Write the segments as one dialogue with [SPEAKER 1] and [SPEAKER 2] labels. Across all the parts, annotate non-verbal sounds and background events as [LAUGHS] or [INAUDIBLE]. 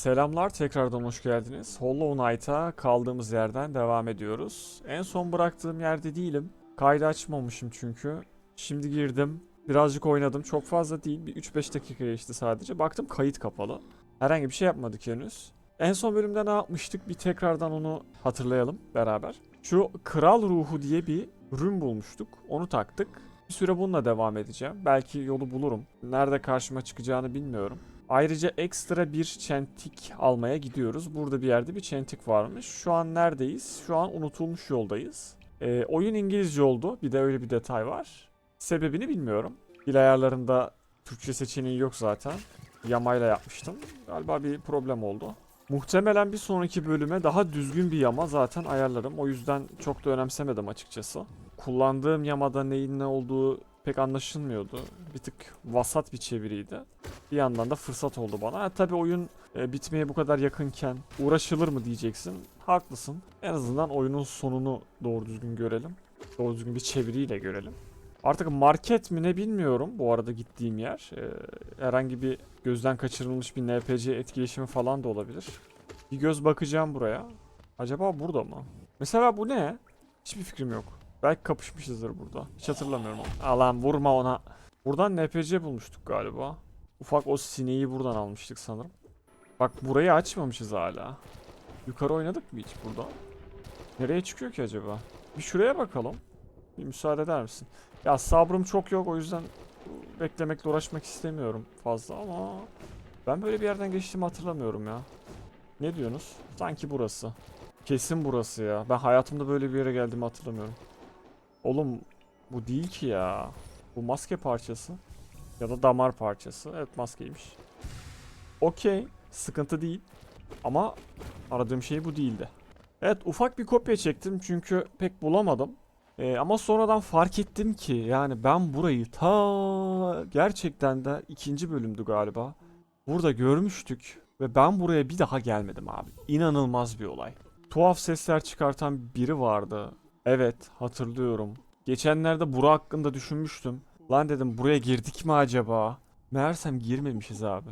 [SPEAKER 1] Selamlar tekrardan hoş geldiniz. Hollow Knight'a kaldığımız yerden devam ediyoruz. En son bıraktığım yerde değilim. Kaydı açmamışım çünkü. Şimdi girdim. Birazcık oynadım. Çok fazla değil. Bir 3-5 dakika geçti sadece. Baktım kayıt kapalı. Herhangi bir şey yapmadık henüz. En son bölümde ne yapmıştık? Bir tekrardan onu hatırlayalım beraber. Şu kral ruhu diye bir ürün bulmuştuk. Onu taktık. Bir süre bununla devam edeceğim. Belki yolu bulurum. Nerede karşıma çıkacağını bilmiyorum. Ayrıca ekstra bir çentik almaya gidiyoruz. Burada bir yerde bir çentik varmış. Şu an neredeyiz? Şu an unutulmuş yoldayız. Ee, oyun İngilizce oldu. Bir de öyle bir detay var. Sebebini bilmiyorum. Dil ayarlarında Türkçe seçeneği yok zaten. Yamayla yapmıştım. Galiba bir problem oldu. Muhtemelen bir sonraki bölüme daha düzgün bir yama zaten ayarlarım. O yüzden çok da önemsemedim açıkçası. Kullandığım yamada neyin ne olduğu pek anlaşılmıyordu. Bir tık vasat bir çeviriydi. Bir yandan da fırsat oldu bana. Ha, tabii oyun e, bitmeye bu kadar yakınken uğraşılır mı diyeceksin. Haklısın. En azından oyunun sonunu doğru düzgün görelim. Doğru düzgün bir çeviriyle görelim. Artık market mi ne bilmiyorum bu arada gittiğim yer. E, herhangi bir gözden kaçırılmış bir NPC etkileşimi falan da olabilir. Bir göz bakacağım buraya. Acaba burada mı? Mesela bu ne? Hiçbir fikrim yok. Belki kapışmışızdır burada. Hiç hatırlamıyorum ama. Alan vurma ona. Buradan NPC bulmuştuk galiba. Ufak o sineği buradan almıştık sanırım. Bak burayı açmamışız hala. Yukarı oynadık mı hiç burada? Nereye çıkıyor ki acaba? Bir şuraya bakalım. Bir müsaade eder misin? Ya sabrım çok yok o yüzden beklemekle uğraşmak istemiyorum fazla ama ben böyle bir yerden geçtiğimi hatırlamıyorum ya. Ne diyorsunuz? Sanki burası. Kesin burası ya. Ben hayatımda böyle bir yere geldiğimi hatırlamıyorum. Oğlum bu değil ki ya. Bu maske parçası. Ya da damar parçası. Evet maskeymiş. Okey. Sıkıntı değil. Ama aradığım şey bu değildi. Evet ufak bir kopya çektim çünkü pek bulamadım. Ee, ama sonradan fark ettim ki yani ben burayı ta gerçekten de ikinci bölümdü galiba. Burada görmüştük ve ben buraya bir daha gelmedim abi. İnanılmaz bir olay. Tuhaf sesler çıkartan biri vardı. Evet hatırlıyorum. Geçenlerde bura hakkında düşünmüştüm. Lan dedim buraya girdik mi acaba? Meğersem girmemişiz abi.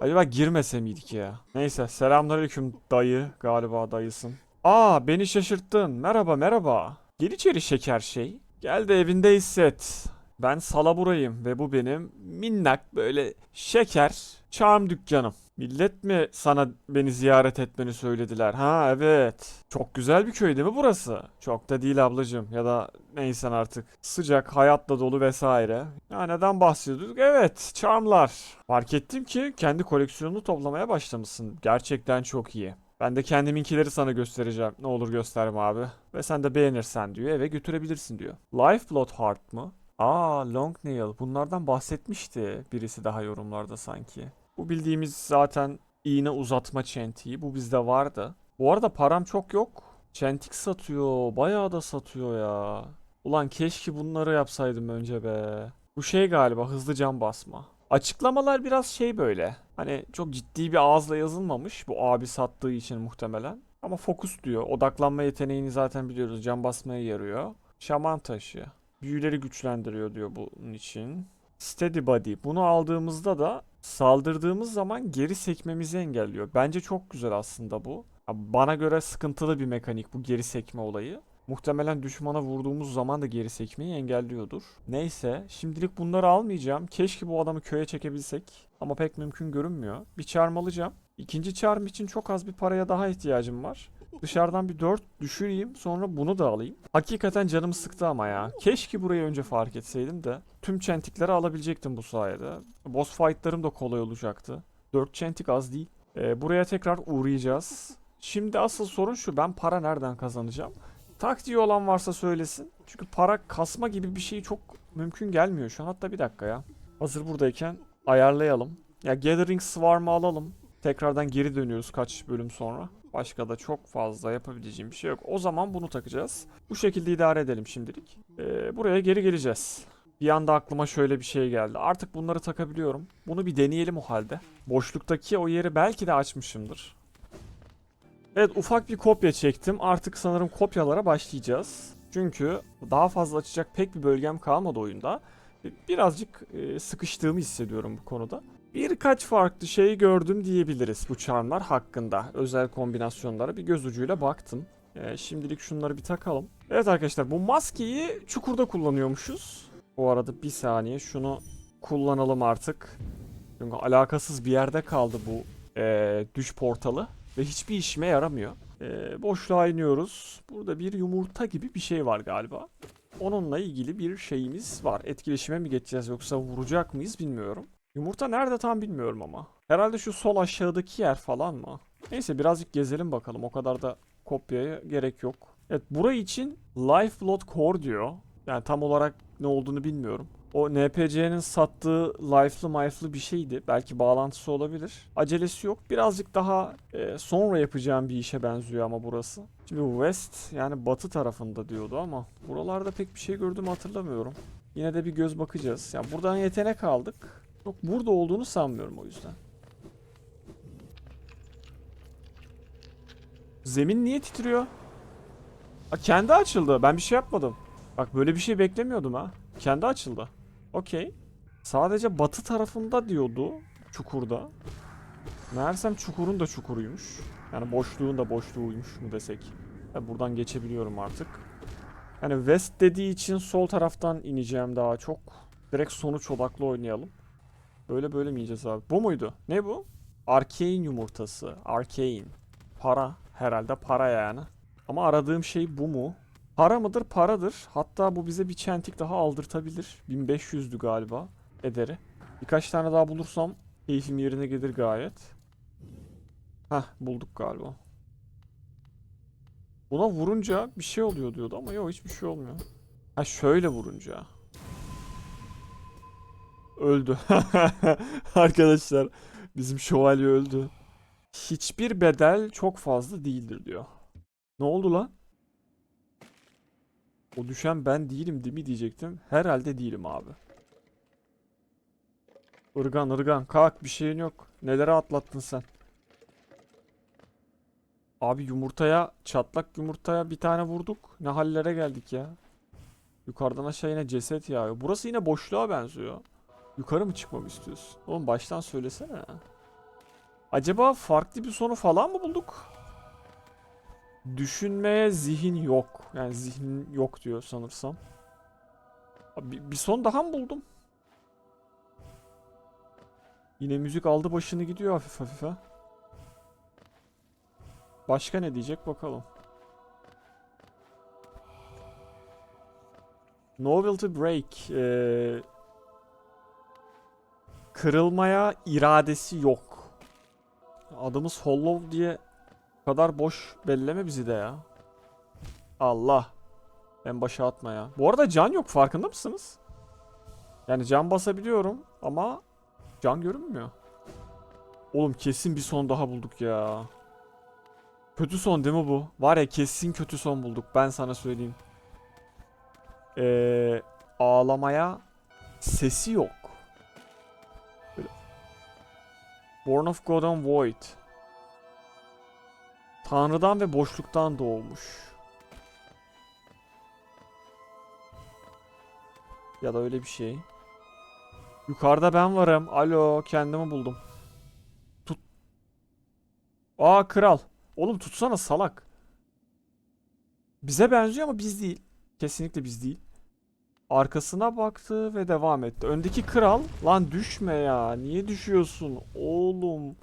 [SPEAKER 1] Acaba girmese miydik ya? Neyse selamünaleyküm dayı galiba dayısın. Aa beni şaşırttın. Merhaba merhaba. Gel içeri şeker şey. Gel de evinde hisset. Ben Salabura'yım ve bu benim minnak böyle şeker charm dükkanım. Millet mi sana beni ziyaret etmeni söylediler? Ha evet. Çok güzel bir köy değil mi burası? Çok da değil ablacığım ya da neysen artık. Sıcak, hayatla dolu vesaire. Ya neden bahsediyorduk? Evet, charmlar. Fark ettim ki kendi koleksiyonunu toplamaya başlamışsın. Gerçekten çok iyi. Ben de kendiminkileri sana göstereceğim. Ne olur gösterme abi. Ve sen de beğenirsen diyor eve götürebilirsin diyor. Lifeblood Heart mı? Aa Long Nail. Bunlardan bahsetmişti birisi daha yorumlarda sanki. Bu bildiğimiz zaten iğne uzatma çentiği. Bu bizde vardı. Bu arada param çok yok. Çentik satıyor. Bayağı da satıyor ya. Ulan keşke bunları yapsaydım önce be. Bu şey galiba hızlı cam basma. Açıklamalar biraz şey böyle. Hani çok ciddi bir ağızla yazılmamış. Bu abi sattığı için muhtemelen. Ama fokus diyor. Odaklanma yeteneğini zaten biliyoruz. Cam basmaya yarıyor. Şaman taşı. Büyüleri güçlendiriyor diyor bunun için. Steady Body. Bunu aldığımızda da saldırdığımız zaman geri sekmemizi engelliyor. Bence çok güzel aslında bu. Bana göre sıkıntılı bir mekanik bu geri sekme olayı. Muhtemelen düşmana vurduğumuz zaman da geri sekmeyi engelliyordur. Neyse şimdilik bunları almayacağım. Keşke bu adamı köye çekebilsek. Ama pek mümkün görünmüyor. Bir charm alacağım. İkinci charm için çok az bir paraya daha ihtiyacım var. Dışarıdan bir 4 düşüreyim sonra bunu da alayım. Hakikaten canımı sıktı ama ya. Keşke burayı önce fark etseydim de tüm çentikleri alabilecektim bu sayede. Boss fight'larım da kolay olacaktı. 4 çentik az değil. Ee, buraya tekrar uğrayacağız. Şimdi asıl sorun şu ben para nereden kazanacağım? Taktiği olan varsa söylesin. Çünkü para kasma gibi bir şey çok mümkün gelmiyor şu an. Hatta bir dakika ya. Hazır buradayken ayarlayalım. Ya Gathering Swarm'ı alalım. Tekrardan geri dönüyoruz kaç bölüm sonra. Başka da çok fazla yapabileceğim bir şey yok. O zaman bunu takacağız. Bu şekilde idare edelim şimdilik. Ee, buraya geri geleceğiz. Bir anda aklıma şöyle bir şey geldi. Artık bunları takabiliyorum. Bunu bir deneyelim o halde. Boşluktaki o yeri belki de açmışımdır. Evet ufak bir kopya çektim. Artık sanırım kopyalara başlayacağız. Çünkü daha fazla açacak pek bir bölgem kalmadı oyunda. Birazcık e, sıkıştığımı hissediyorum bu konuda. Birkaç farklı şey gördüm diyebiliriz bu charmlar hakkında. Özel kombinasyonlara bir göz ucuyla baktım. Ee, şimdilik şunları bir takalım. Evet arkadaşlar bu maskeyi çukurda kullanıyormuşuz. Bu arada bir saniye şunu kullanalım artık. Çünkü alakasız bir yerde kaldı bu ee, düş portalı. Ve hiçbir işime yaramıyor. Ee, boşluğa iniyoruz. Burada bir yumurta gibi bir şey var galiba. Onunla ilgili bir şeyimiz var. Etkileşime mi geçeceğiz yoksa vuracak mıyız bilmiyorum. Yumurta nerede tam bilmiyorum ama. Herhalde şu sol aşağıdaki yer falan mı? Neyse birazcık gezelim bakalım. O kadar da kopyaya gerek yok. Evet burayı için Lifeblood Core diyor. Yani tam olarak ne olduğunu bilmiyorum. O NPC'nin sattığı life'lı mayf'lı bir şeydi. Belki bağlantısı olabilir. Acelesi yok. Birazcık daha e, sonra yapacağım bir işe benziyor ama burası. Şimdi west yani batı tarafında diyordu ama buralarda pek bir şey gördüğümü hatırlamıyorum. Yine de bir göz bakacağız. Yani buradan yetenek aldık. Çok burada olduğunu sanmıyorum o yüzden. Zemin niye titriyor? Aa, kendi açıldı. Ben bir şey yapmadım. Bak böyle bir şey beklemiyordum ha. Kendi açıldı. Okey. Sadece batı tarafında diyordu. Çukurda. Meğersem çukurun da çukuruymuş. Yani boşluğun da boşluğuymuş mu desek. Ya buradan geçebiliyorum artık. Yani west dediği için sol taraftan ineceğim daha çok. Direkt sonuç odaklı oynayalım. Böyle böyle mi yiyeceğiz abi? Bu muydu? Ne bu? Arcane yumurtası. Arcane. Para. Herhalde para yani. Ama aradığım şey bu mu? Para mıdır? Paradır. Hatta bu bize bir çentik daha aldırtabilir. 1500'dü galiba ederi. Birkaç tane daha bulursam keyfim yerine gelir gayet. Heh bulduk galiba. Buna vurunca bir şey oluyor diyordu ama yok hiçbir şey olmuyor. Ha şöyle vurunca. Öldü. [LAUGHS] Arkadaşlar bizim şövalye öldü. Hiçbir bedel çok fazla değildir diyor. Ne oldu lan? O düşen ben değilim değil mi diyecektim. Herhalde değilim abi. Irgan ırgan kalk bir şeyin yok. Nelere atlattın sen? Abi yumurtaya çatlak yumurtaya bir tane vurduk. Ne hallere geldik ya. Yukarıdan aşağı yine ceset yağıyor. Burası yine boşluğa benziyor. Yukarı mı çıkmamı istiyorsun? Oğlum baştan söylesene. Acaba farklı bir sonu falan mı bulduk? Düşünmeye zihin yok. Yani zihin yok diyor sanırsam. Bir, bir son daha mı buldum? Yine müzik aldı başını gidiyor hafif hafife. Başka ne diyecek bakalım. Novelty Break. Ee, kırılmaya iradesi yok. Adımız Hollow diye kadar boş belleme bizi de ya. Allah. En başa atma ya. Bu arada can yok farkında mısınız? Yani can basabiliyorum ama can görünmüyor. Oğlum kesin bir son daha bulduk ya. Kötü son değil mi bu? Var ya kesin kötü son bulduk. Ben sana söyleyeyim. Ee, ağlamaya sesi yok. Born of God and Void. Tanrıdan ve boşluktan doğmuş. Ya da öyle bir şey. Yukarıda ben varım. Alo, kendimi buldum. Tut. Aa kral. Oğlum tutsana salak. Bize benziyor ama biz değil. Kesinlikle biz değil. Arkasına baktı ve devam etti. Öndeki kral. Lan düşme ya. Niye düşüyorsun? Oğlum.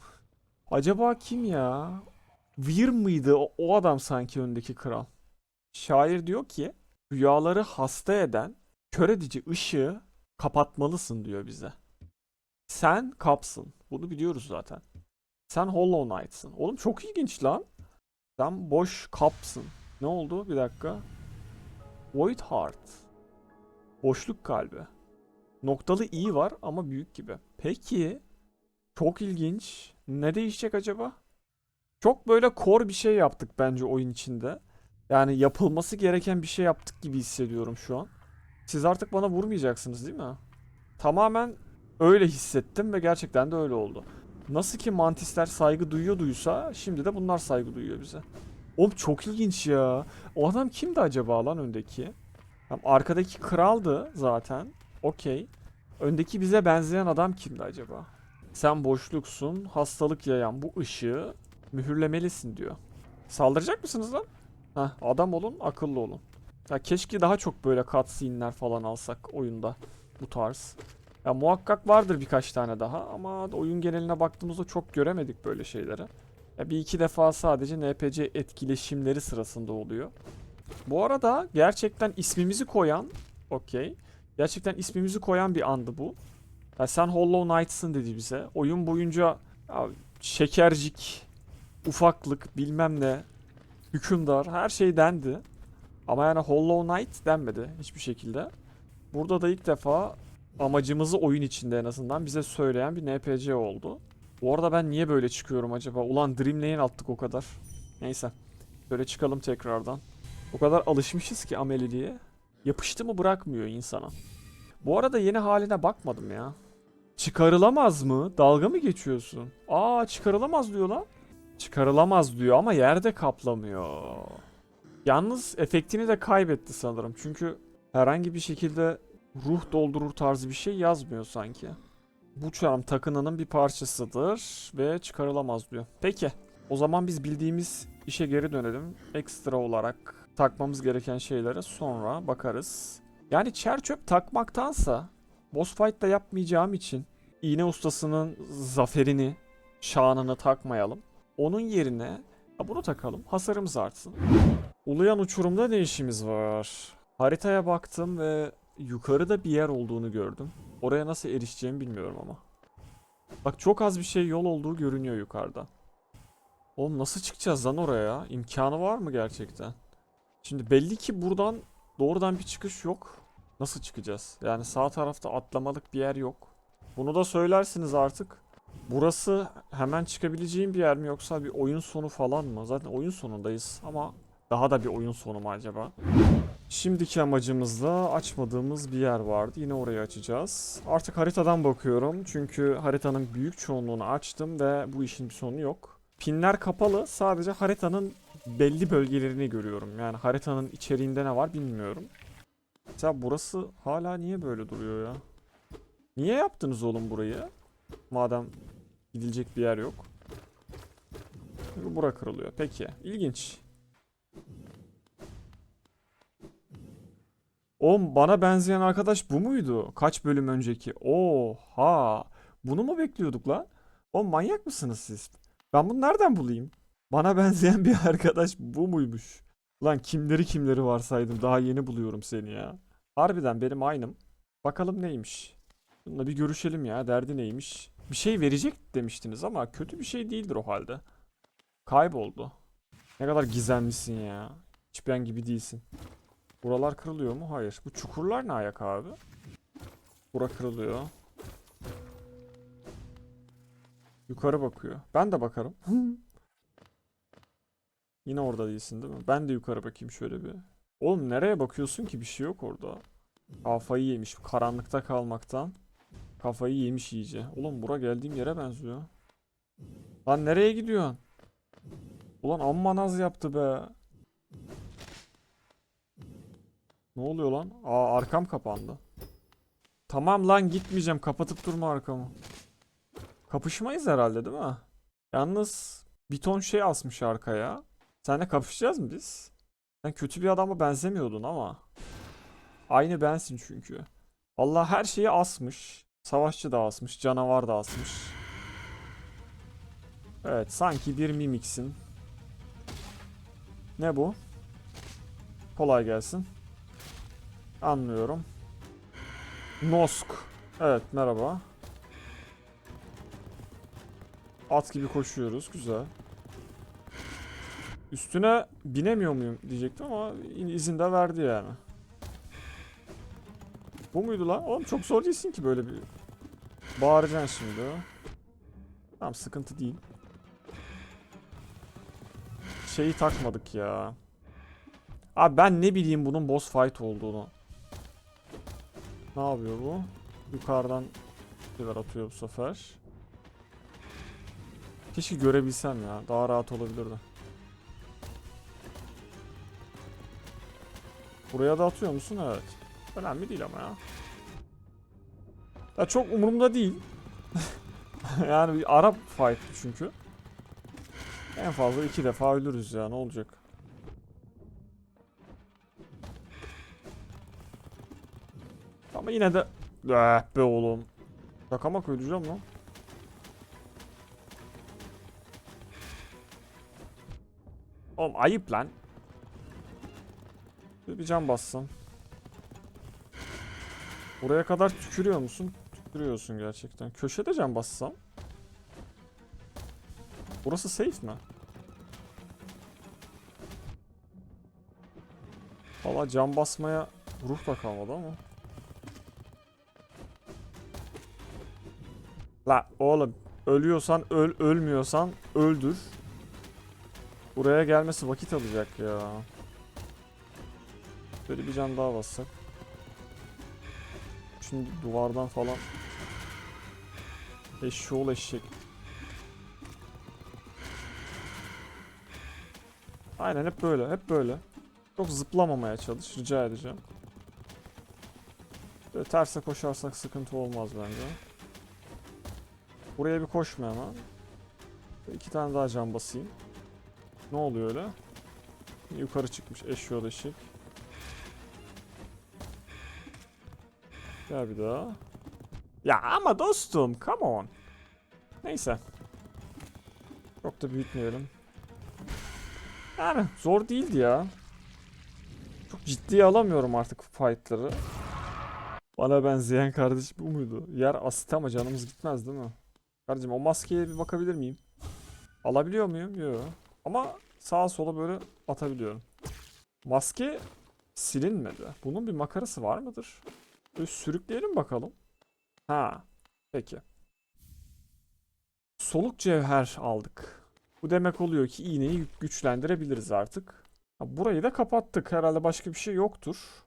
[SPEAKER 1] Acaba kim ya? Vir mıydı o, o adam sanki öndeki kral? Şair diyor ki rüyaları hasta eden kör edici ışığı kapatmalısın diyor bize. Sen kapsın. Bunu biliyoruz zaten. Sen Hollow Knight'sın. Oğlum çok ilginç lan. Sen boş kapsın. Ne oldu? Bir dakika. Void Heart. Boşluk kalbi. Noktalı i var ama büyük gibi. Peki. Çok ilginç. Ne değişecek acaba? Çok böyle core bir şey yaptık bence oyun içinde. Yani yapılması gereken bir şey yaptık gibi hissediyorum şu an. Siz artık bana vurmayacaksınız değil mi? Tamamen öyle hissettim ve gerçekten de öyle oldu. Nasıl ki mantisler saygı duyuyor duysa şimdi de bunlar saygı duyuyor bize. Oğlum çok ilginç ya. O adam kimdi acaba lan öndeki? Tamam, arkadaki kraldı zaten. Okey. Öndeki bize benzeyen adam kimdi acaba? Sen boşluksun. Hastalık yayan bu ışığı mühürlemelisin diyor. Saldıracak mısınız lan? Heh, adam olun, akıllı olun. Ya keşke daha çok böyle cutscene'ler falan alsak oyunda bu tarz. Ya muhakkak vardır birkaç tane daha ama oyun geneline baktığımızda çok göremedik böyle şeyleri. Ya bir iki defa sadece NPC etkileşimleri sırasında oluyor. Bu arada gerçekten ismimizi koyan, okey. Gerçekten ismimizi koyan bir andı bu. Ya sen Hollow Knight'sın dedi bize. Oyun boyunca ya, şekercik, ufaklık, bilmem ne, hükümdar her şey dendi. Ama yani Hollow Knight denmedi hiçbir şekilde. Burada da ilk defa amacımızı oyun içinde en azından bize söyleyen bir NPC oldu. Bu arada ben niye böyle çıkıyorum acaba? Ulan Dream Lane attık o kadar. Neyse. Böyle çıkalım tekrardan. O kadar alışmışız ki ameliliğe. Yapıştı mı bırakmıyor insana. Bu arada yeni haline bakmadım ya. Çıkarılamaz mı? Dalga mı geçiyorsun? Aa çıkarılamaz diyor lan. Çıkarılamaz diyor ama yerde kaplamıyor. Yalnız efektini de kaybetti sanırım. Çünkü herhangi bir şekilde ruh doldurur tarzı bir şey yazmıyor sanki. Bu çarm takınanın bir parçasıdır ve çıkarılamaz diyor. Peki. O zaman biz bildiğimiz işe geri dönelim. Ekstra olarak takmamız gereken şeylere sonra bakarız. Yani çer çöp takmaktansa boss fight da yapmayacağım için iğne ustasının zaferini, şanını takmayalım. Onun yerine bunu takalım. Hasarımız artsın. Uluyan uçurumda ne işimiz var? Haritaya baktım ve yukarıda bir yer olduğunu gördüm. Oraya nasıl erişeceğimi bilmiyorum ama. Bak çok az bir şey yol olduğu görünüyor yukarıda. Oğlum nasıl çıkacağız lan oraya? İmkanı var mı gerçekten? Şimdi belli ki buradan doğrudan bir çıkış yok. Nasıl çıkacağız? Yani sağ tarafta atlamalık bir yer yok. Bunu da söylersiniz artık. Burası hemen çıkabileceğim bir yer mi yoksa bir oyun sonu falan mı? Zaten oyun sonundayız ama daha da bir oyun sonu mu acaba? Şimdiki amacımızda açmadığımız bir yer vardı. Yine orayı açacağız. Artık haritadan bakıyorum. Çünkü haritanın büyük çoğunluğunu açtım ve bu işin bir sonu yok. Pinler kapalı. Sadece haritanın belli bölgelerini görüyorum. Yani haritanın içeriğinde ne var bilmiyorum. Mesela burası hala niye böyle duruyor ya? Niye yaptınız oğlum burayı? Madem gidilecek bir yer yok. Bura kırılıyor. Peki. İlginç. Oğlum bana benzeyen arkadaş bu muydu? Kaç bölüm önceki? Oha! Bunu mu bekliyorduk lan? Oğlum manyak mısınız siz? Ben bunu nereden bulayım? Bana benzeyen bir arkadaş bu muymuş? Lan kimleri kimleri varsaydım daha yeni buluyorum seni ya. Harbiden benim aynım. Bakalım neymiş. Bununla bir görüşelim ya derdi neymiş. Bir şey verecek demiştiniz ama kötü bir şey değildir o halde. Kayboldu. Ne kadar gizemlisin ya. Hiç ben gibi değilsin. Buralar kırılıyor mu? Hayır. Bu çukurlar ne ayak abi? Bura kırılıyor. Yukarı bakıyor. Ben de bakarım. [LAUGHS] Yine orada değilsin değil mi? Ben de yukarı bakayım şöyle bir. Oğlum nereye bakıyorsun ki? Bir şey yok orada. Kafayı yemiş. Karanlıkta kalmaktan. Kafayı yemiş iyice. Oğlum bura geldiğim yere benziyor. Lan nereye gidiyorsun? Ulan amma naz yaptı be. Ne oluyor lan? Aa arkam kapandı. Tamam lan gitmeyeceğim. Kapatıp durma arkamı. Kapışmayız herhalde değil mi? Yalnız bir ton şey asmış arkaya. Seninle kapışacağız mı biz? Sen kötü bir adama benzemiyordun ama. Aynı bensin çünkü. Allah her şeyi asmış. Savaşçı da asmış, canavar da asmış. Evet, sanki bir mimiksin. Ne bu? Kolay gelsin. Anlıyorum. Nosk. Evet, merhaba. At gibi koşuyoruz, güzel. Üstüne binemiyor muyum diyecektim ama izin de verdi yani. Bu muydu lan? Oğlum çok zor değilsin ki böyle bir. Bağıracaksın şimdi. Tamam sıkıntı değil. Şeyi takmadık ya. Abi ben ne bileyim bunun boss fight olduğunu. Ne yapıyor bu? Yukarıdan şeyler atıyor bu sefer. Keşke görebilsem ya. Daha rahat olabilirdi. Buraya da atıyor musun? Evet. Önemli değil ama ya. Ya çok umurumda değil. [LAUGHS] yani bir Arap fight çünkü. En fazla iki defa ölürüz ya ne olacak? Ama yine de... Eh be oğlum. Şaka mı öleceğim lan? Oğlum ayıp lan. Bir bir can bassam. Buraya kadar tükürüyor musun? Tükürüyorsun gerçekten. Köşede can bassam. Burası safe mi? Valla can basmaya ruh da kalmadı ama. La oğlum ölüyorsan öl ölmüyorsan öldür. Buraya gelmesi vakit alacak ya. Böyle bir can daha bassak. Şimdi duvardan falan. Eşşoğlu eşek. Aynen hep böyle, hep böyle. Çok zıplamamaya çalış, rica edeceğim. Böyle terse koşarsak sıkıntı olmaz bence. Buraya bir koşma hemen. İki tane daha can basayım. Ne oluyor öyle? Yukarı çıkmış eşyol eşek. Gel bir daha. Ya ama dostum come on. Neyse. Çok da büyütmeyelim. Yani zor değildi ya. Çok ciddiye alamıyorum artık fightları. Bana benzeyen kardeş bu muydu? Yer asit ama canımız gitmez değil mi? Kardeşim o maskeye bir bakabilir miyim? Alabiliyor muyum? Yok. Ama sağa sola böyle atabiliyorum. Maske silinmedi. Bunun bir makarası var mıdır? Böyle sürükleyelim bakalım. Ha. Peki. Soluk cevher aldık. Bu demek oluyor ki iğneyi güçlendirebiliriz artık. Burayı da kapattık. Herhalde başka bir şey yoktur.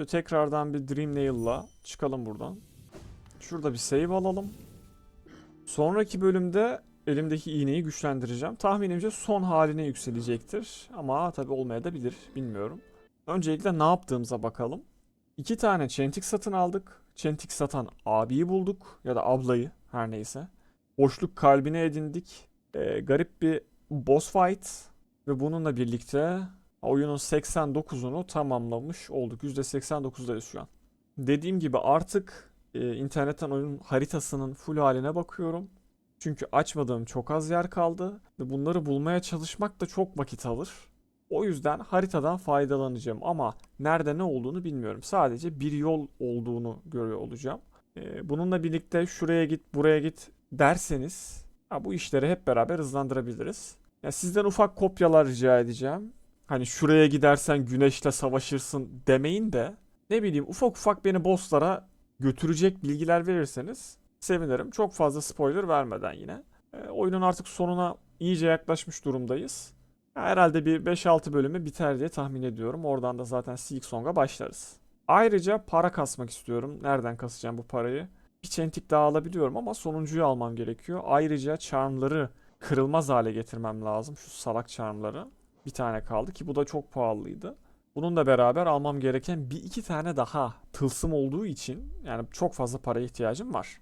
[SPEAKER 1] Ve tekrardan bir Dream Nail'la çıkalım buradan. Şurada bir save alalım. Sonraki bölümde elimdeki iğneyi güçlendireceğim. Tahminimce son haline yükselecektir. Ama tabi olmayabilir. Bilmiyorum. Öncelikle ne yaptığımıza bakalım. İki tane çentik satın aldık. Çentik satan abiyi bulduk. Ya da ablayı her neyse. Boşluk kalbine edindik. Ee, garip bir boss fight. Ve bununla birlikte oyunun 89'unu tamamlamış olduk. %89'dayız şu an. Dediğim gibi artık e, internetten oyunun haritasının full haline bakıyorum. Çünkü açmadığım çok az yer kaldı ve bunları bulmaya çalışmak da çok vakit alır. O yüzden haritadan faydalanacağım ama nerede ne olduğunu bilmiyorum. Sadece bir yol olduğunu görüyor olacağım. Ee, bununla birlikte şuraya git, buraya git derseniz bu işleri hep beraber hızlandırabiliriz. Sizden ufak kopyalar rica edeceğim. Hani şuraya gidersen güneşle savaşırsın demeyin de ne bileyim ufak ufak beni bosslara götürecek bilgiler verirseniz sevinirim. Çok fazla spoiler vermeden yine. E, oyunun artık sonuna iyice yaklaşmış durumdayız. Herhalde bir 5-6 bölümü biter diye tahmin ediyorum. Oradan da zaten Silk Song'a başlarız. Ayrıca para kasmak istiyorum. Nereden kasacağım bu parayı? Bir çentik daha alabiliyorum ama sonuncuyu almam gerekiyor. Ayrıca charmları kırılmaz hale getirmem lazım. Şu salak charmları. Bir tane kaldı ki bu da çok pahalıydı. Bununla beraber almam gereken bir iki tane daha tılsım olduğu için yani çok fazla paraya ihtiyacım var.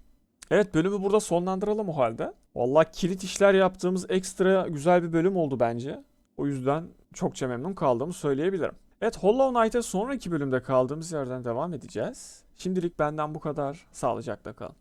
[SPEAKER 1] Evet bölümü burada sonlandıralım o halde. Vallahi kilit işler yaptığımız ekstra güzel bir bölüm oldu bence. O yüzden çokça memnun kaldığımı söyleyebilirim. Evet Hollow Knight'e sonraki bölümde kaldığımız yerden devam edeceğiz. Şimdilik benden bu kadar. Sağlıcakla kalın.